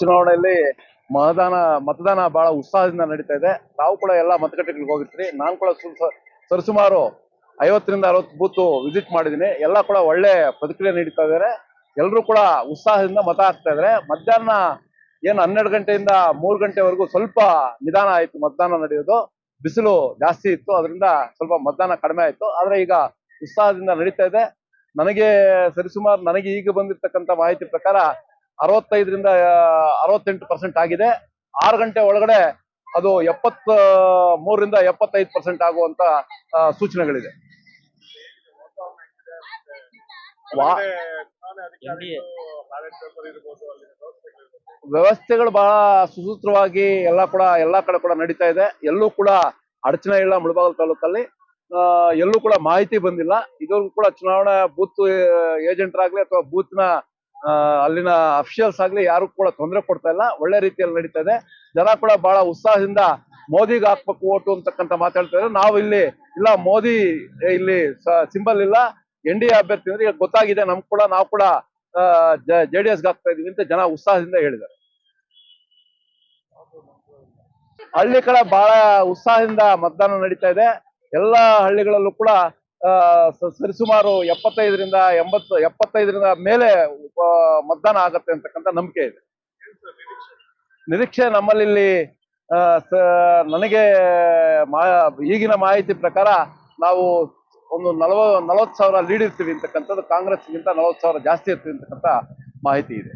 ಚುನಾವಣೆಯಲ್ಲಿ ಮತದಾನ ಮತದಾನ ಬಹಳ ಉತ್ಸಾಹದಿಂದ ನಡೀತಾ ಇದೆ. ನಾವು ಕೂಡ ಎಲ್ಲಾ ಮತಗಟ್ಟೆಗಳಿಗೆ ಹೋಗಿರ್ತೀನಿ ನಾನು ಕೂಡ ಸರಿಸುಮಾರು ಐವತ್ತರಿಂದ ಅರವತ್ತು ಬೂತ್ ವಿಸಿಟ್ ಮಾಡಿದೀನಿ ಎಲ್ಲ ಕೂಡ ಒಳ್ಳೆ ಪ್ರತಿಕ್ರಿಯೆ ನೀಡ್ತಾ ಇದ್ದಾರೆ. ಎಲ್ಲರೂ ಕೂಡ ಉತ್ಸಾಹದಿಂದ ಮತ ಹಾಕ್ತಾ ಇದ್ದಾರೆ. ಮಧ್ಯಾಹ್ನ ಏನು ಹನ್ನೆರಡು ಗಂಟೆಯಿಂದ ಮೂರು ಗಂಟೆವರೆಗೂ ಸ್ವಲ್ಪ ನಿಧಾನ ಆಯ್ತು ಮತದಾನ ನಡೆಯೋದು. ಬಿಸಿಲು ಜಾಸ್ತಿ ಇತ್ತು. ಅದರಿಂದ ಸ್ವಲ್ಪ ಮತದಾನ ಕಡಿಮೆ ಆಯಿತು. ಆದ್ರೆ ಈಗ ಉತ್ಸಾಹದಿಂದ ನಡೀತಾ ಇದೆ. ನನಗೆ ಸರಿಸುಮಾರು ನನಗೆ ಈಗ ಬಂದಿರತಕ್ಕಂತ ಮಾಹಿತಿ ಪ್ರಕಾರ ಅರವತ್ತೈದರಿಂದ ಅರವತ್ತೆಂಟು ಪರ್ಸೆಂಟ್ ಆಗಿದೆ. ಆರು ಗಂಟೆ ಒಳಗಡೆ ಅದು ಎಪ್ಪತ್ತ ಮೂರರಿಂದ ಎಪ್ಪತ್ತೈದು ಪರ್ಸೆಂಟ್ ಆಗುವಂತ ಸೂಚನೆಗಳಿದೆ. ವ್ಯವಸ್ಥೆಗಳು ಬಹಳ ಸುಸೂತ್ರವಾಗಿ ಎಲ್ಲ ಕೂಡ ಎಲ್ಲಾ ಕಡೆ ಕೂಡ ನಡೀತಾ ಇದೆ. ಎಲ್ಲೂ ಕೂಡ ಅಡಚಣೆ ಇಲ್ಲ ಮುಳಬಾಗಲ್ ತಾಲೂಕಲ್ಲಿ. ಎಲ್ಲೂ ಕೂಡ ಮಾಹಿತಿ ಬಂದಿಲ್ಲ. ಇದುವರೆಗೂ ಕೂಡ ಚುನಾವಣಾ ಬೂತ್ ಏಜೆಂಟ್ರಾಗ್ಲಿ ಅಥವಾ ಬೂತ್ನ ಅಲ್ಲಿನ ಅಫಿಷಿಯಲ್ಸ್ ಆಗ್ಲಿ ಯಾರು ಕೂಡ ತೊಂದರೆ ಕೊಡ್ತಾ ಇಲ್ಲ. ಒಳ್ಳೆ ರೀತಿಯಲ್ಲಿ ನಡೀತಾ ಇದೆ. ಜನ ಕೂಡ ಬಹಳ ಉತ್ಸಾಹದಿಂದ ಮೋದಿಗೆ ಹಾಕ್ಬೇಕು ಓಟು ಅಂತಕ್ಕಂತ ಮಾತಾಡ್ತಾ ಇದ್ರು ನಾವು ಇಲ್ಲಿ, ಇಲ್ಲ, ಮೋದಿ ಇಲ್ಲಿ ಸಿಂಬಲ್ ಇಲ್ಲ. ಎನ್ ಡಿ ಎ ಅಭ್ಯರ್ಥಿ ಅಂದ್ರೆ ಈಗ ಗೊತ್ತಾಗಿದೆ. ನಮ್ ಕೂಡ, ನಾವು ಕೂಡ ಜೆ ಡಿ ಎಸ್ಗೆ ಆಗ್ತಾ ಇದೀವಿ ಅಂತ ಜನ ಉತ್ಸಾಹದಿಂದ ಹೇಳಿದ್ದಾರೆ. ಹಳ್ಳಿ ಕಡೆ ಬಹಳ ಉತ್ಸಾಹದಿಂದ ಮತದಾನ ನಡೀತಾ ಇದೆ. ಎಲ್ಲ ಹಳ್ಳಿಗಳಲ್ಲೂ ಕೂಡ ಸರಿಸುಮಾರು ಎಪ್ಪತ್ತೈದರಿಂದ ಎಂಬತ್ತು, ಎಪ್ಪತ್ತೈದರಿಂದ ಮೇಲೆ ಮತದಾನ ಆಗತ್ತೆ ಅಂತಕ್ಕಂಥ ನಂಬಿಕೆ ಇದೆ. ನಿರೀಕ್ಷೆ ನಮ್ಮಲ್ಲಿ ಇಲ್ಲಿ ನನಗೆ ಈಗಿನ ಮಾಹಿತಿ ಪ್ರಕಾರ ನಾವು ಒಂದು ನಲವ, ನಲವತ್ತು ಸಾವಿರ ಲೀಡ್ ಇರ್ತೀವಿ ಅಂತಕ್ಕಂಥದ್ದು ಕಾಂಗ್ರೆಸ್ಗಿಂತ ನಲವತ್ತು ಸಾವಿರ ಜಾಸ್ತಿ ಇರ್ತೀವಿ ಅಂತಕ್ಕಂಥ ಮಾಹಿತಿ ಇದೆ.